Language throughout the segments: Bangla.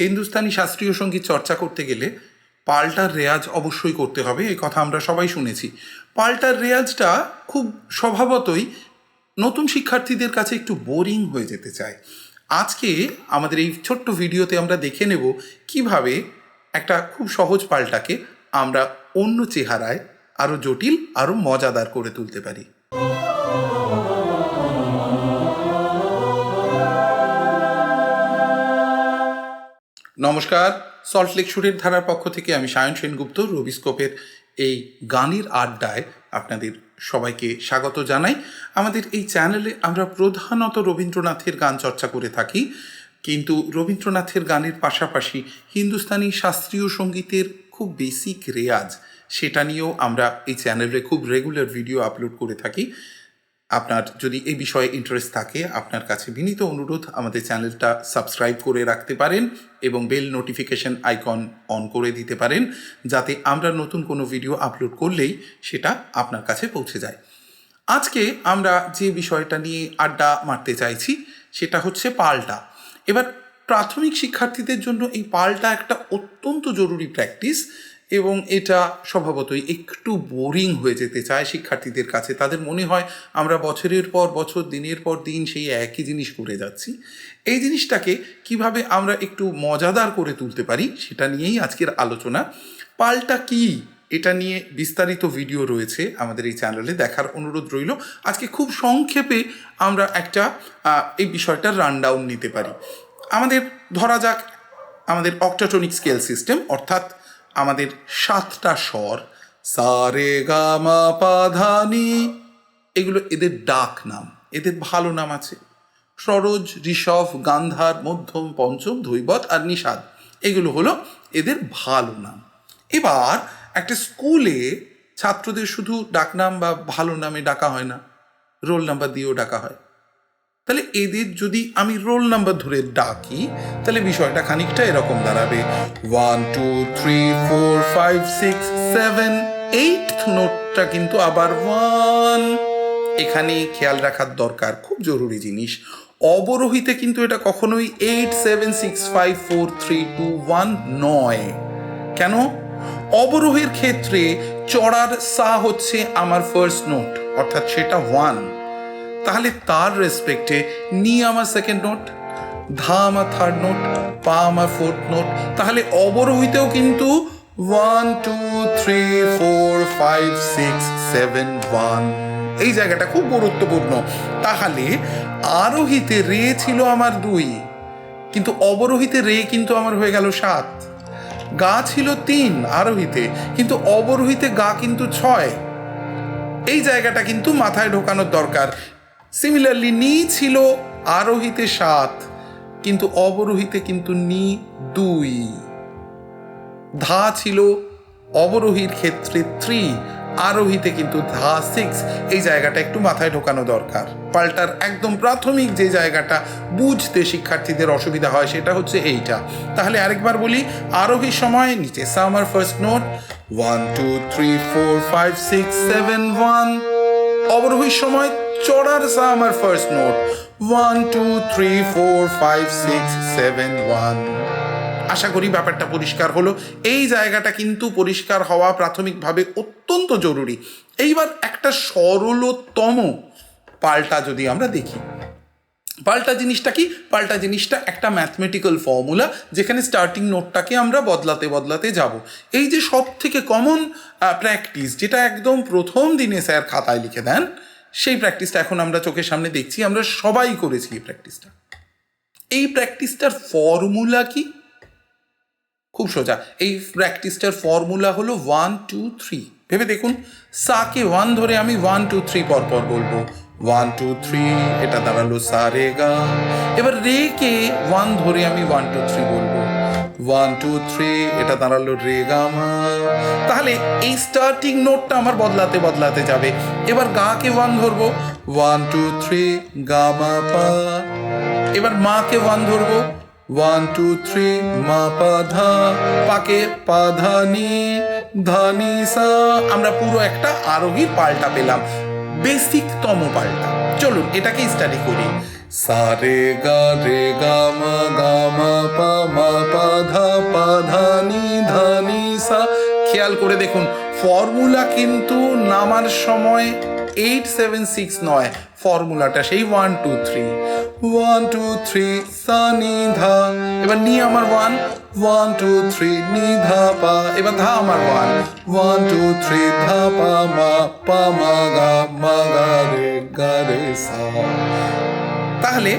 হিন্দুস্তানি শাস্ত্রীয় সংগীত চর্চা করতে গেলে পাল্টার রেয়াজ অবশ্যই করতে হবে, এই কথা আমরা সবাই শুনেছি। পাল্টার রেয়াজটা খুব স্বভাবতই নতুন শিক্ষার্থীদের কাছে একটু বোরিং হয়ে যেতে চায়। আজকে আমাদের এই ছোট্ট ভিডিওতে আমরা দেখে নেব কীভাবে একটা খুব সহজ পাল্টাকে আমরা অন্য চেহারায় আরও জটিল আরও মজাদার করে তুলতে পারি। নমস্কার। সল্টলেক সুরের ধারার পক্ষ থেকে আমি সায়ন সেনগুপ্ত রবিস্কোপের এই গানের আড্ডায় আপনাদের সবাইকে স্বাগত জানাই। আমাদের এই চ্যানেলে আমরা প্রধানত রবীন্দ্রনাথের গান চর্চা করে থাকি, কিন্তু রবীন্দ্রনাথের গানের পাশাপাশি হিন্দুস্তানি শাস্ত্রীয় সঙ্গীতের খুব বেসিক রেয়াজ, সেটা নিয়েও আমরা এই চ্যানেলে খুব রেগুলার ভিডিও আপলোড করে থাকি। আপনার যদি এই বিষয়ে ইন্টারেস্ট থাকে, আপনার কাছে বিনীত অনুরোধ, আমাদের চ্যানেলটা সাবস্ক্রাইব করে রাখতে পারেন এবং বেল নোটিফিকেশন আইকন অন করে দিতে পারেন, যাতে আমরা নতুন কোনো ভিডিও আপলোড করলেই সেটা আপনার কাছে পৌঁছে যায়। আজকে আমরা যে বিষয়টা নিয়ে আড্ডা মারতে চাইছি, সেটা হচ্ছে পাল্টা। এবার প্রাথমিক শিক্ষার্থীদের জন্য এই পাল্টা একটা অত্যন্ত জরুরি প্র্যাকটিস এবং এটা স্বভাবতই একটু বোরিং হয়ে যেতে চায় শিক্ষার্থীদের কাছে। তাদের মনে হয় আমরা বছরের পর বছর, দিনের পর দিন সেই একই জিনিস করে যাচ্ছি। এই জিনিসটাকে কীভাবে আমরা একটু মজাদার করে তুলতে পারি সেটা নিয়েই আজকের আলোচনা। পাল্টা কি? এটা নিয়ে বিস্তারিত ভিডিও রয়েছে আমাদের এই চ্যানেলে, দেখার অনুরোধ রইল। আজকে খুব সংক্ষেপে আমরা একটা এই বিষয়টার রানডাউন নিতে পারি। আমাদের, ধরা যাক, আমাদের অক্টাটনিক স্কেল সিস্টেম অর্থাৎ আমাদের সাতটা স্বর। সা রে গা মা পা ধা নি। এগুলো এদের ডাক নাম। এদের ভালো নাম আছে। সরোজ, ঋষভ, গান্ধার, মধ্যম, পঞ্চম, ধৈবত আর নিষাদ। এগুলো হলো এদের ভালো নাম। এবার একটা স্কুলে ছাত্রদের শুধু ডাকনাম বা ভালো নামে ডাকা হয় না। রোল নাম্বার দিয়েও ডাকা হয়। তাহলে এদের যদি আমি রোল নাম্বার ধরে ডাকি, তাহলে বিষয়টা খানিকটা এরকম দাঁড়াবে। One two three four five six seven eight নোটটা কিন্তু আবার ওয়ান এখানে খেয়াল রাখার দরকার, খুব জরুরি জিনিস। অবরোহিতে কিন্তু এটা কখনোই eight seven six five four three two one নয়। কেন? অবরোহের ক্ষেত্রে চড়ার সা হচ্ছে আমার ফার্স্ট নোট অর্থাৎ সেটা ওয়ান তাহলে তার রেসপেক্টে নি আমার সেকেন্ড নোট ধা আমার থার্ড নোট পা আমার ফোর্থ নোট তাহলে অবরোহিতেও কিন্তু one two three four five six seven one এই জায়গাটা খুব গুরুত্বপূর্ণ। তাহলে আরোহিতে রে ছিল আমার দুই, কিন্তু অবরোহিতে রে কিন্তু আমার হয়ে গেল সাত। গা ছিল তিন আরোহিতে, কিন্তু অবরোহিতে গা কিন্তু ছয়। এই জায়গাটা কিন্তু মাথায় ঢোকানোর দরকার। সিমিলারলি নি ছিল আরোহিতে সাত কিন্তু অবরোহিতে কিন্তু নি দুই ধা ছিল অবরোহীর ক্ষেত্রে থ্রি আরোহিতে কিন্তু ধা সিক্স এই জায়গাটা একটু মাথায় ঢোকানো দরকার পাল্টার একদম প্রাথমিক যে জায়গাটা বুঝতে শিক্ষার্থীদের অসুবিধা হয় সেটা হচ্ছে এইটা তাহলে আরেকবার বলি আরোহীর সময় নিচে summer first note one two three four five six seven one অবরোহীর সময় চড়ার সা আমার first note one two three four five six seven one আশা করি ব্যাপারটা পরিষ্কার হলো। এই জায়গাটা কিন্তু পরিষ্কার হওয়া প্রাথমিকভাবে অত্যন্ত জরুরি। এইবার একটা সরলতম পাল্টা যদি আমরা দেখি। পাল্টা জিনিসটা কি? পাল্টা জিনিসটা একটা ম্যাথমেটিক্যাল ফর্মুলা যেখানে স্টার্টিং নোটটাকে আমরা বদলাতে বদলাতে যাব। এই যে সব থেকে কমন প্র্যাকটিস যেটা একদম প্রথম দিনে স্যার খাতায় লিখে দেন, সেই প্র্যাকটিসটা এখন আমরা চোখের সামনে দেখছি, আমরা সবাই করেছি এই প্র্যাকটিসটা এই প্র্যাকটিসটার ফর্মুলা কি? খুব সোজা, এই প্র্যাকটিসটার ফর্মুলা হলো ওয়ান টু থ্রি ভেবে দেখুন, সাকে ওয়ান ধরে আমি ওয়ান টু থ্রি পর পর বলব। ওয়ান টু থ্রি এটা দাঁড়াল সা রে গা। এবার রে কে, ওয়ান ধরে আমি ওয়ান টু থ্রি বলব। ওয়ান টু থ্রি এটা দাঁড়াল রে গা মা। তাহলে এই স্টার্টিং নোটটা আমার বদলাতে বদলাতে যাবে। এবার গা কে ওয়ান ধরবো। ওয়ান টু থ্রি গা, মা, পা। এবার মাকে ওয়ান ধরবো। ওয়ান টু থ্রি মা, পা, ধা। পাকে পা, ধা, নি ধা, নি, সা। আমরা পুরো একটা আরোহী পাল্টা পেলাম। বেসিকতম পাল্টা। চলুন, এটাকে স্টাডি করি। সারে গা, রে, গা, মা গা, মা, পা মা, পা, ধা পা, ধা, নি ধা, নি, সা। খেয়াল করে দেখুন ফর্মুলা কিন্তু নামার সময় এইট সেভেন সিক্স নয় ফর্মুলাটা সেই one two three one two three Sunny ধা এবার নি আমার ওয়ান ওয়ান টু থ্রি নি ধা পা। এবার ধা আমার ওয়ান ওয়ান টু থ্রি ধা পা মা পা মা গা মা গা রে গা রে, সা। তাহলে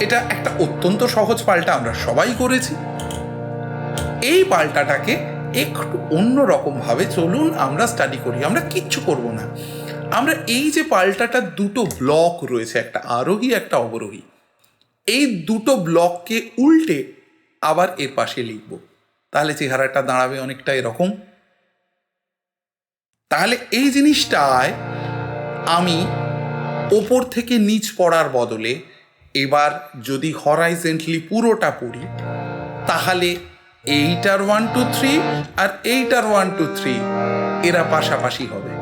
এটা একটা অত্যন্ত সহজ পাল্টা আমরা সবাই করেছি। এই পাল্টাটাকে একটু অন্য ভাবে চলুন আমরা স্টাডি করি। আমরা কিচ্ছু করব না। আমরা এই যে পাল্টাটা দুটো ব্লক রয়েছে, একটা আরোহী, একটা অবরোহী, এই দুটো ব্লককে উল্টে আবার এর পাশে লিখব। তাহলে চেহারাটা দাঁড়াবে অনেকটা এরকম। তাহলে এই জিনিসটায় আমি ওপর থেকে নিচ পড়ার বদলে এবার যদি হরাইজেন্টলি পুরোটা পড়ি, তাহলে এইটার ওয়ান টু থ্রি আর এইটার ওয়ান টু থ্রি এরা পাশাপাশি হবে।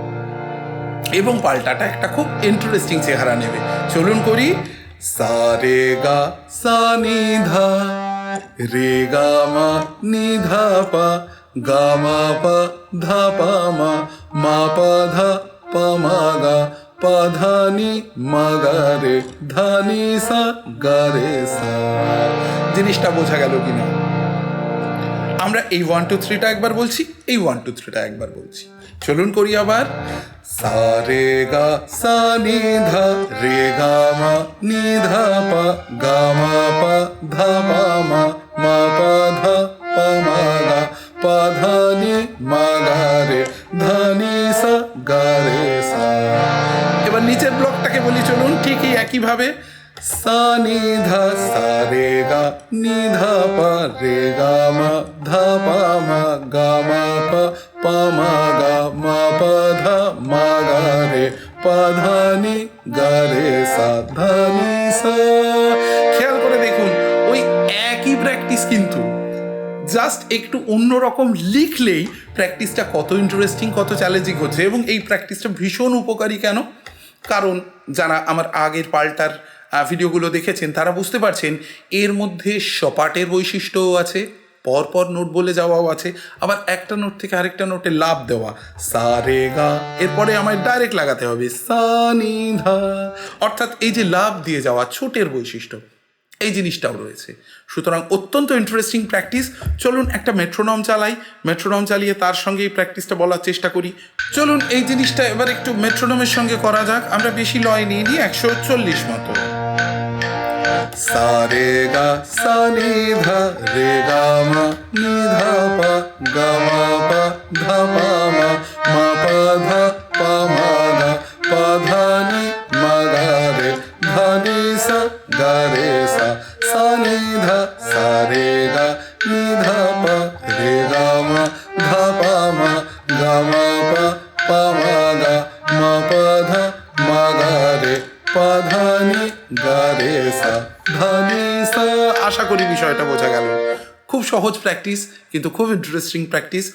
এবং পাল্টাটা একটা খুব ইন্টারেস্টিং চেহারা নেবে। চলুন করি। সা, রে, গা, সা, নি, ধা। রে, গা, মা, নি, ধা, পা। গা, মা, পা, ধা, পা, মা। মা, পা, ধা, পা, মা, গা। পা, ধা, নি, মা, গা, রে। ধা, নি, সা, গা, রে, সা। জিনিসটা বোঝা গেল কিনা? আমরা এই ওয়ান টু থ্রিটা একবার বলছি, এই ওয়ান টু থ্রিটা একবার বলছি। চলুন করি আবার। সা, রে, গা, সা, নি, ধা, রে, গা, মা, নি, ধা, পা, গা, মা, পা, ধা, পা। সা নি ধা সা রে গা নি ধা পা রে গা মা ধা পা মা গা মা পা পা মা গা মা পা ধা মা গা রে সা ধা নি সা খেয়াল করে দেখুন, ওই একই প্র্যাকটিস কিন্তু। জাস্ট একটু অন্যরকম লিখলেই প্র্যাকটিসটা কত ইন্টারেস্টিং কত চ্যালেঞ্জিং হচ্ছে। এবং এই প্র্যাকটিসটা ভীষণ উপকারী কেন? কারণ যারা আমার আগের পাল্টার ভিডিওগুলো দেখেছেন, তারা বুঝতে পারছেন এর মধ্যে সপাটের বৈশিষ্ট্যও আছে, পরপর নোট বলে যাওয়াও আছে, আবার একটা নোট থেকে আরেকটা নোটে লাভ দেওয়া। সা, রে, গা, এরপরে আমায় ডাইরেক্ট লাগাতে হবে। সা, নি, ধা। অর্থাৎ এই যে লাভ দিয়ে যাওয়া ছোটের বৈশিষ্ট্য, এই জিনিসটাও রয়েছে। সুতরাং অত্যন্ত ইন্টারেস্টিং প্র্যাকটিস চলুন একটা মেট্রোনম চালাই। মেট্রোনম চালিয়ে তার সঙ্গে এই প্র্যাকটিসটা বলার চেষ্টা করি। চলুন এই জিনিসটা এবার একটু মেট্রোনমের সঙ্গে করা যাক। আমরা বেশি লয় নিয়ে নিই একশো চল্লিশ মতো। सा रे गीध रे रे रे रे गा म नि ध प ग म प ध म আশা করি বিষয়টা বোঝা গেল। খুব সহজ প্র্যাকটিস কিন্তু খুব ইন্টারেস্টিং প্র্যাকটিস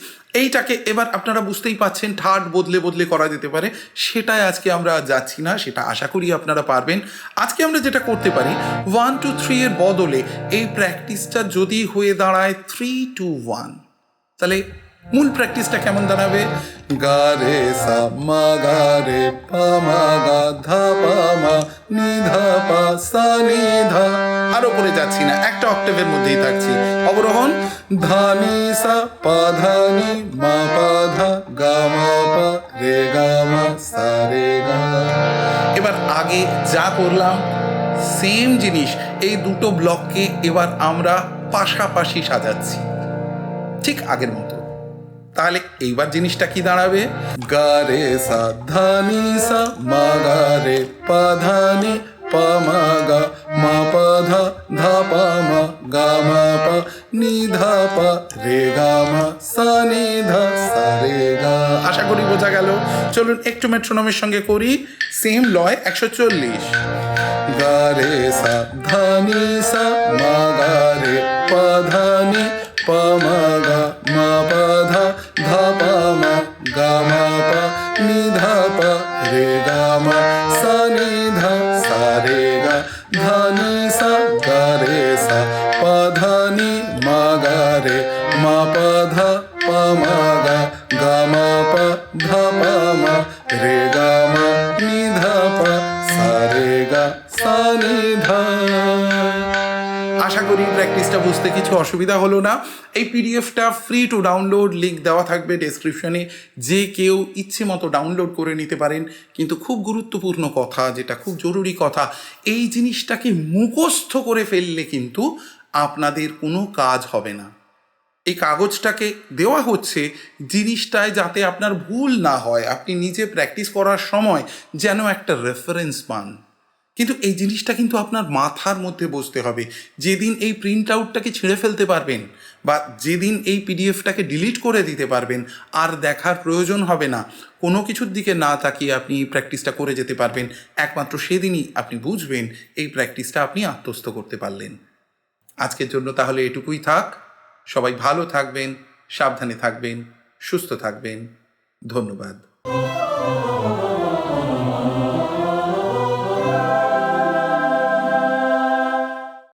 এইটাকে এবার আপনারা বুঝতেই পাচ্ছেন, ঠাট বদলে বদলে করা যেতে পারে। সেটাই আজকে আমরা যাচ্ছি না, সেটা আশা করি আপনারা পারবেন। আজকে আমরা যেটা করতে পারি ওয়ান টু থ্রি এর বদলে এই প্র্যাকটিসটা যদি হয়ে দাঁড়ায় থ্রি টু ওয়ান তাহলে মূল প্র্যাকটিসটা কেমন দাঁড়াবে? গা রে সা, মা, গা, রে, পা, মা, গা, ধা, পা, মা, নি, ধা, পা, সা, নি, ধা। আরও করে যাচ্ছি না, একটা অক্টেভের মধ্যেই থাকছি। অবরোহণ, ধা, নি, সা, পা, ধা, নি, মা, পা, ধা, গা, মা, পা, রে, গা, মা, সা, রে, গা। এবার আগে যা করলাম সেম জিনিস, এই দুটো ব্লককে এবার আমরা পাশাপাশি সাজাচ্ছি। ঠিক আগের মতো। তাহলে এইবার জিনিসটা কি দাঁড়াবে? গা রে সা ধা নি সা মা গা রে পা ধা নি পা মা গা, মা পা ধা ধা পা মা, গা মা পা, নি ধা পা, রে গা মা, সা নি ধা, সা রে গা। আশা করি বোঝা গেল। চলুন একটু মেট্রোনমের সঙ্গে করি। সেম লয় একশো চল্লিশ। গা রে সা ধা নি সা মা গা রে পা ধা নি পা মা আশা করি প্র্যাকটিসটা বুঝতে কিছু অসুবিধা হলো না। এই পিডিএফটা ফ্রি টু ডাউনলোড লিঙ্ক দেওয়া থাকবে ডেসক্রিপশনে যে কেউ ইচ্ছে মতো ডাউনলোড করে নিতে পারেন। কিন্তু খুব গুরুত্বপূর্ণ কথা, যেটা খুব জরুরি কথা, এই জিনিসটাকে মুখস্থ করে ফেললে কিন্তু আপনাদের কোনো কাজ হবে না। এই কাগজটাকে দেওয়া হচ্ছে জিনিসটায় যাতে আপনার ভুল না হয়। আপনি নিজে প্র্যাকটিস করার সময় যেন একটা রেফারেন্স পান। কিন্তু এই জিনিসটা কিন্তু আপনার মাথার মধ্যে বসতে হবে। যেদিন এই প্রিন্ট আউটটাকে ছিঁড়ে ফেলতে পারবেন বা যেদিন এই পিডিএফটাকে ডিলিট করে দিতে পারবেন, আর দেখার প্রয়োজন হবে না। কোনো কিছুর দিকে না তাকিয়ে আপনি এই প্র্যাকটিসটা করে যেতে পারবেন। একমাত্র সেদিনই আপনি বুঝবেন এই প্র্যাকটিসটা আপনি আত্মস্থ করতে পারলেন। আজকের জন্য তাহলে এটুকুই থাক। সবাই ভালো থাকবেন, সাবধানে থাকবেন, সুস্থ থাকবেন। ধন্যবাদ।